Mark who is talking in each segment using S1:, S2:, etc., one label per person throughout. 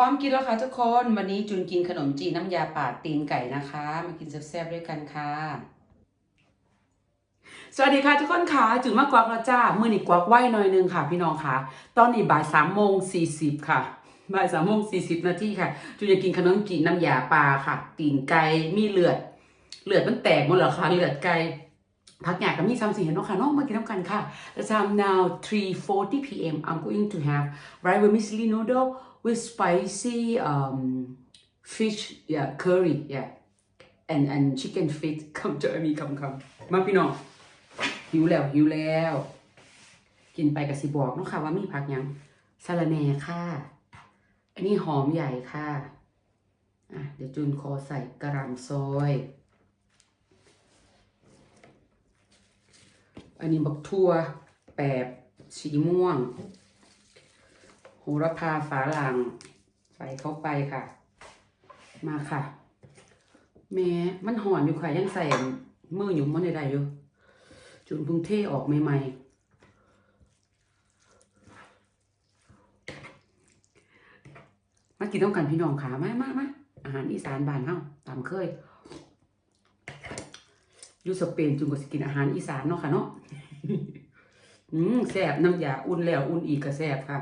S1: พร้อมกินแล้วค่ะทุกคน วันนี้จุนกินขนมจีนน้ำยาป่าตีนไก่นะคะ มากินแซ่บๆด้วยกันค่ะ สวัสดีค่ะทุกคนค่ะจุนมากกวักแล้วจ้ามือนี่กวักไหวหน่อยนึงค่ะ พี่น้องค่ะ ตอนนี้บ่ายสามโมงสี่สิบค่ะบ่ายสามโมงสี่สิบนาทีค่ะจุนจะกินขนมจีนน้ำยาปลาค่ะ ตีนไก่มีเลือด เลือดมันแตกหมดแล้วค่ะเลือดไก่พักอยากกับมีซ้ำสิเห็นเนาะค่ะน้องมากินน้ำกันค่ะ The time now 3:40 p.m. I'm going to have rice vermicelli noodle with spicy um fish yeah curry yeah and and chicken feet come join me come come มาพี่น้องหิวแล้วหิวแล้ว กินไปกับสิบอกเนาะค่ะว่ามีผักยังสะระแหน่ค่ะ อันนี้หอมใหญ่ค่ะอะเดี๋ยวจูนคอใส่กระหลำซอย อันนี้บักทั่วแปบสีม่วง หระพาฝาหลังใส่เข้าไปค่ะ มาค่ะแม้มันหอนอยู่ค่ะ ยังใส่มือหยุ่มันใดๆอยู่จุนพุ่งเทออกใหม่ๆมากินต้องกันพี่น้องขามามามาอาหารอีสานบ้านเฮาตามเคยอยู่สเปนจุนก็สกินอาหารอีสานเนาะค่ะเนาะอืมแซ่บน้ำยาอุ่นแล้วอุ่นอีกก็แซ่บค่ะ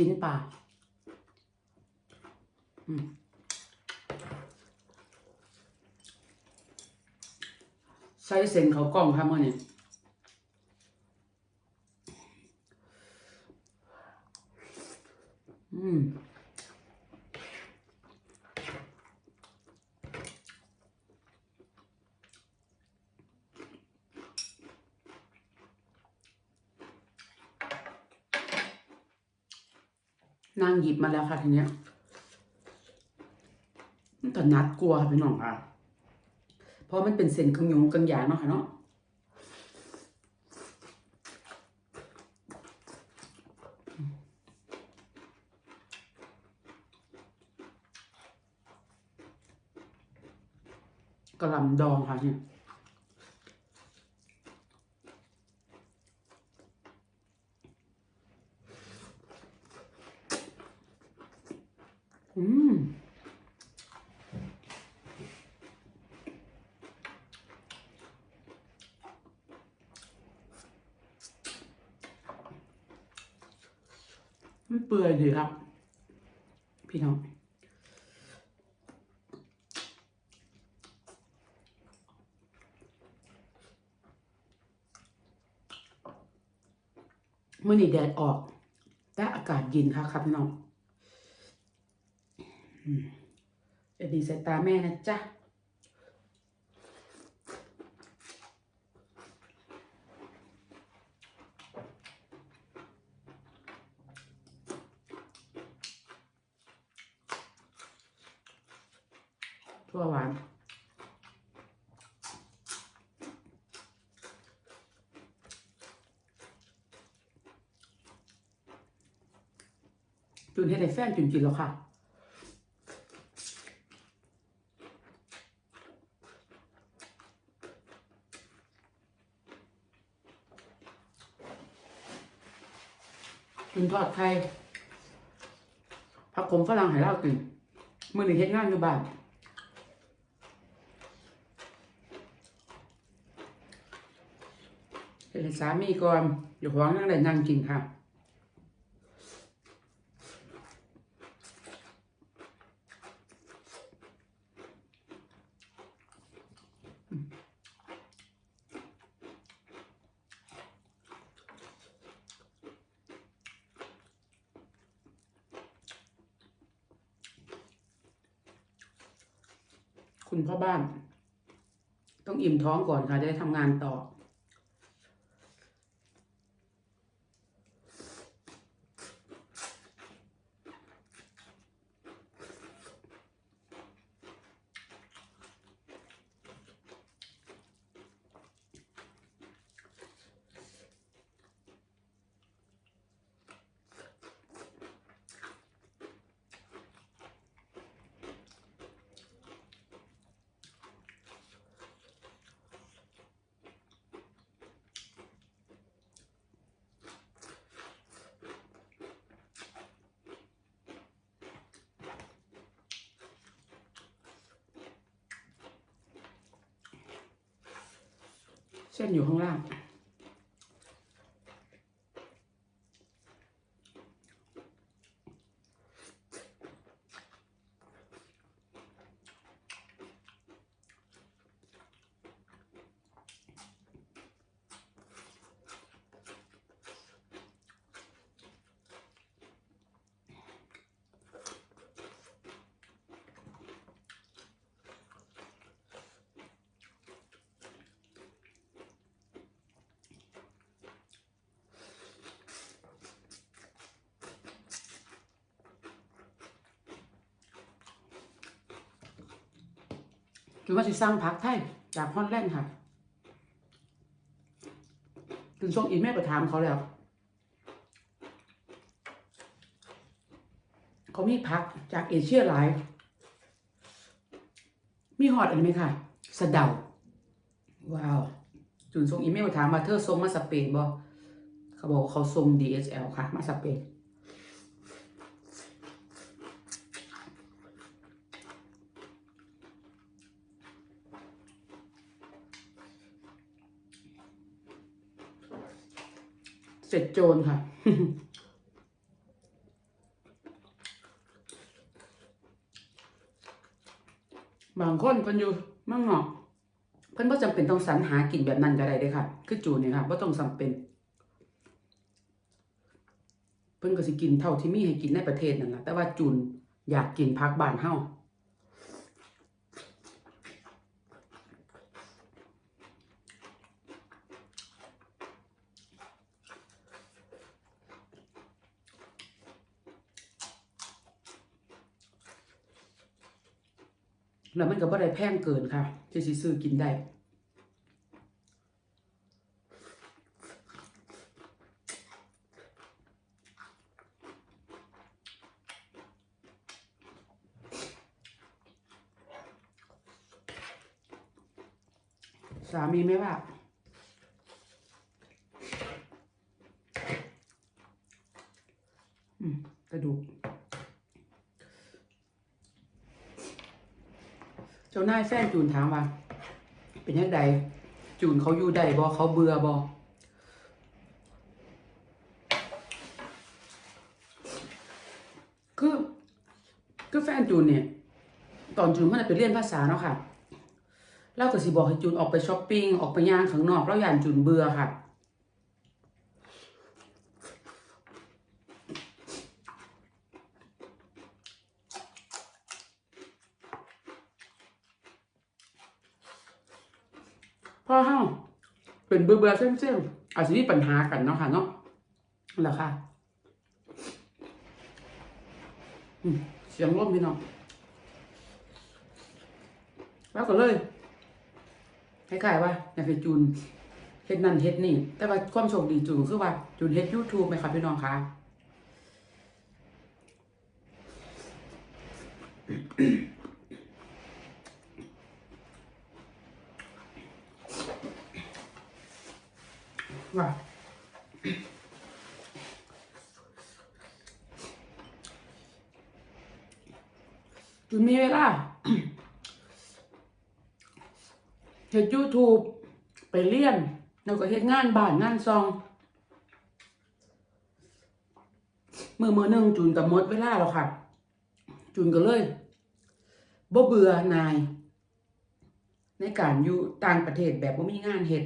S1: จิ้นปลาอืมใช้เส้นเขากล้องครับเมื่อนี้อืม นางหยิบมาแล้วค่ะทีเนี้ยมันก็นัดกลัวค่ะพี่น้องค่ะ เพราะมันเป็นเส้นกังยงกังยางเนาะค่ะเนาะกระลำดองค่ะเนี่ยอืม มันเปื่อยดีครับ พี่น้อง เมื่อนี่แดดออก แต่อากาศเย็นค่ะครับน้องจะดีสายตาแม่นะจ๊ะทั่วหวาน จุนให้ ได้แฟนจุนกินแล้วค่ะจุนทอดไข่ผักขมฝรั่งให้เรากินมื่อหนึ่งเฮ็ดงานอยู่บ้านเห็นสามีก่อนอยู่ห้องนั่งได้นั่งกินค่ะ คุณพ่อบ้าน ต้องอิ่มท้องก่อนค่ะจะได้ทำงานต่ออ ส้นอยู่ รือว่าจะสร้างพักไทยจากฮอลแลนด์ค่ะถึงส่งอีเมลไปถามเขาแล้ว เขามีพักจากเอเชียหลาย มีฮอตอันไหมค่ะสะเดา ว้าว จุนส่งอีเมลไปถามมาเธอส่งมาสเปนบ่เขาบอกเขาส่ง DHL ค่ะ มาสเปน เสร็จโจรค่ะ บางคนเพิ่นอยู่มืองนอกเพิ่นบ่จำเป็นต้องสรรหากินแบบนั้นก็ได้เด้ค่ะ คือจูนนี่ค่ะบ่ต้องจำเป็น เพิ่นก็สิกินเท่าที่มีให้กินในประเทศนั่นแหละแต่ว่าจูนอยากกินพักบ้านเฮา แล้วมันก็บ่ได้แพงเกินค่ะที่สิซื้อกินได้ สามีไม่ว่า อืมกระดูก เจ้านายแฟนจูนถามว่า เป็นยังไงจูนเขาอยู่ใดบอเขาเบื่อบอคือคือแฟนจูนเนี่ย ตอนจูนมันไปเรียนภาษาเนาะค่ะเราก็สิบอกให้จูนออกไปช้อปปิ้งออกไปย่างข้างนอกแล้วย่านจูนเบื่อค่ะ พ่อเฮา เป็นเบื่อเบื่อๆเส้นๆอาจจะมีปัญหากันเนาะค่ะเนาะแหละค่ะเสียงร่มพี่น้องแล้วก็เลยคล้ายๆว่าอยากให้จูนเฮ็ดนั่นเฮ็ดนี่ แต่ว่าความโชคดีจูนคือว่าจูนเฮ็ด YouTube ไหมครับพี่น้องคะ ว่าจูนมีเวลาเฮ็ด YouTube ไปเรียนแล้วก็เฮ็ดงานบ้านงานซองมือมือหนึ่งจูนกับมดเวลาแล้วค่ะ จูนก็เลยบ่เบื่อนาย ในการอยู่ต่างประเทศแบบว่ามีงานเฮ็ด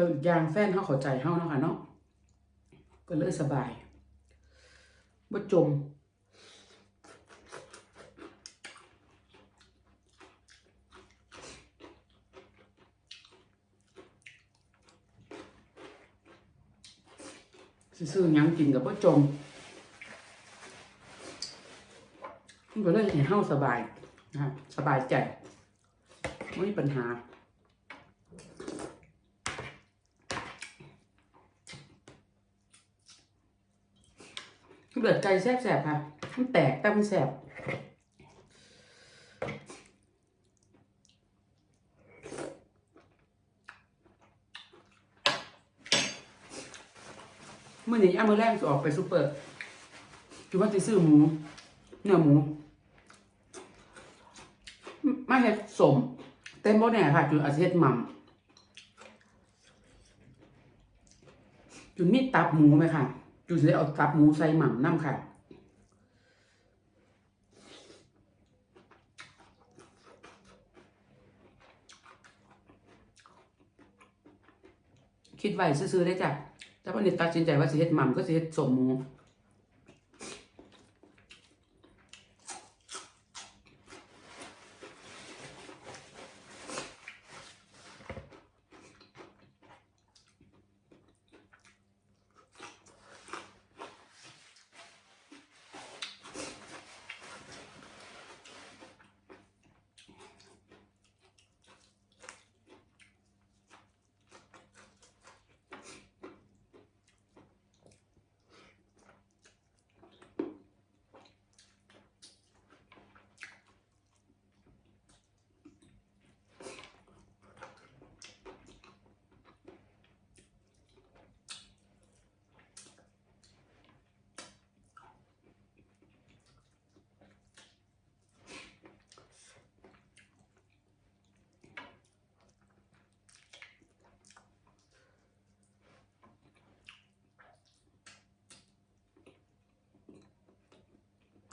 S1: แล้วอีกอย่างแฟนเขาเข้าใจเฮาเนาะค่ะเนาะก็เลยสบายบ่จมสิซื้อยังกินกับบ่จมมันก็เลยเห็นเฮาสบายนะสบายใจไม่มีปัญหา เลือดไก่แสบๆค่ะ มันแตกแต่มันแสบเมื่อนี้เอามือแรกจะออกไปซูเปอร์คือว่าจะซื้อหมู เนื้อหมู มาเฮ็ดสม เต็มบ่แน่ค่ะจุนอาเฮ็ดหม่ำจุนมีตับหมูไหมค่ะ จุนจะได้เอาตับหมูใส่หม่ำน้ำค่ะคิดไว้ซื้อๆได้จ้ะแต่วันนี้ตัดสินใจว่าสิเฮ็ดหม่ำก็สิเฮ็ดสมหมู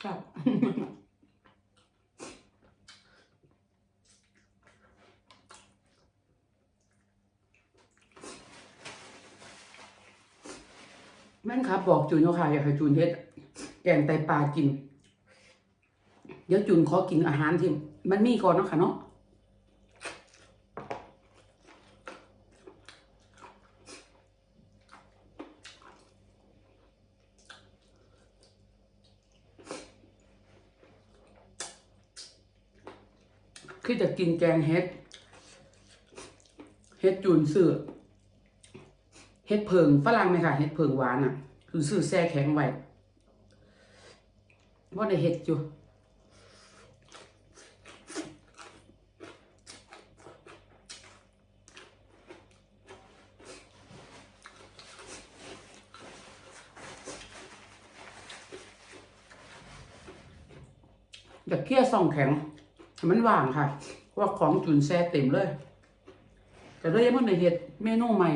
S1: ครับ แม่นครับบอกจูนโยค่ะอยากให้จูนเฮ็ดแกงไตปลากิน เดี๋ยวจูนขอกินอาหารที่มันมีก่อนเนาะค่ะเนาะ คือจะกินแกงเฮ็ด เฮ็ดจูนซื้อเฮ็ดเพิงฝรั่งไหมค่ะเฮ็ดเพิงหวานอะคือซื้อแช่แข็งไว้ว่าได้เฮ็ดอยู่อยากเคี่ยวซองแข็ง มันว่างค่ะว่าของจุนแช่เต็มเลยแต่เลยยังมันในเห็ดเมนูใหม่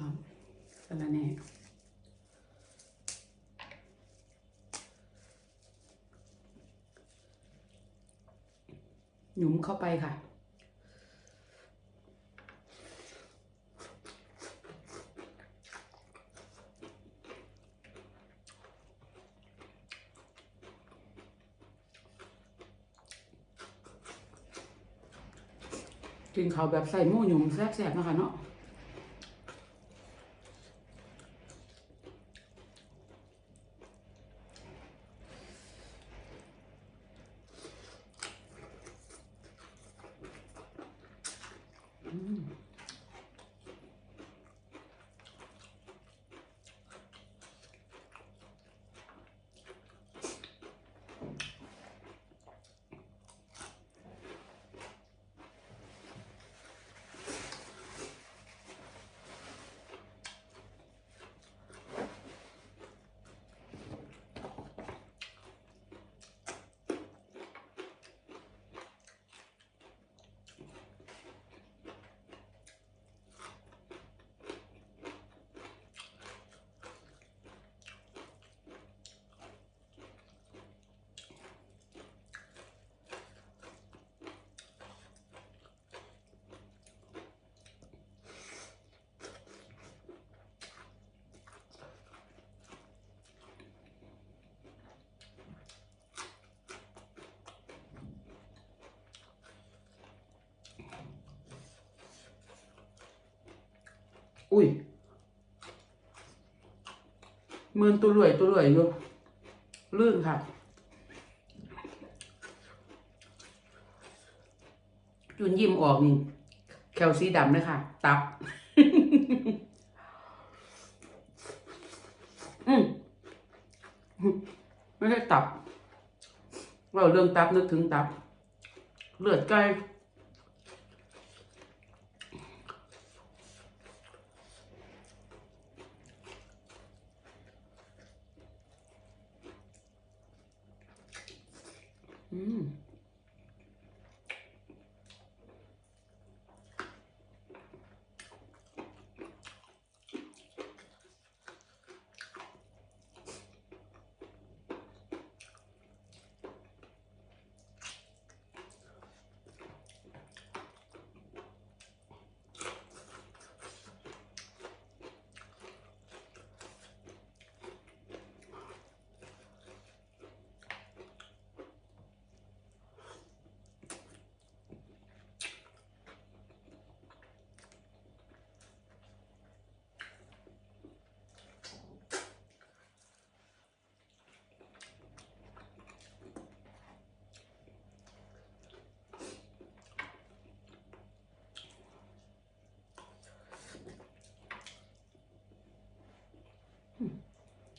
S1: ลองสละแหน่หยุมเข้าไปค่ะ กินข้าวแบบใส่หมูหยุมแซ่บๆนะคะเนาะ อุ้ยเมือนตัวรวยตัวรวยอยู่ลื่นค่ะจุนยิ้มออกนี่แคลซีดำเลยค่ะ ตับ อืมไม่ใช่ตับ เราเรื่องตับนึกถึงตับ เลือดไก่ อื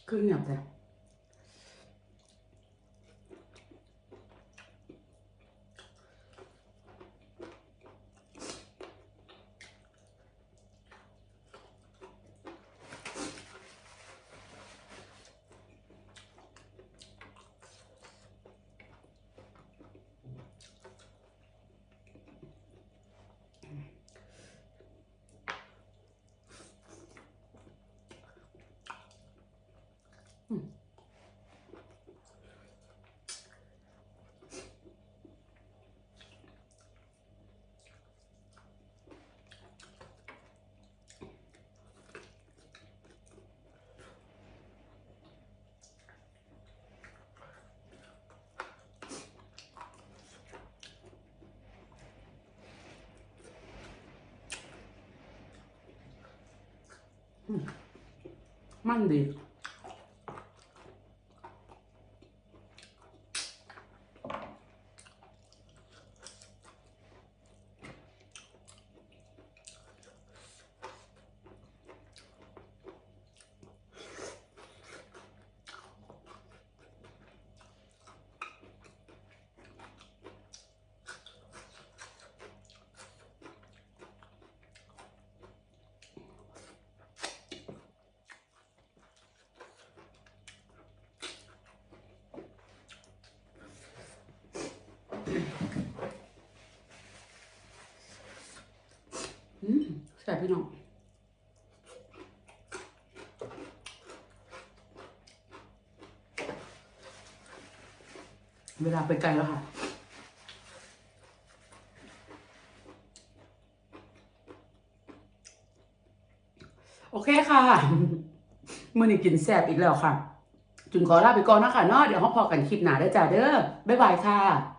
S1: มคือเงีย บเล แซ่บพี่น้องเวลาไปไกลแล้วค่ะ โอเคค่ะมื่อนี้กินแซ่บอีกแล้วค่ะ จุนขอลาไปก่อนนะคะเนาะเดี๋ยวเราพอกันคลิปหน้าได้จ้าเด้อบ๊ายบายค่ะ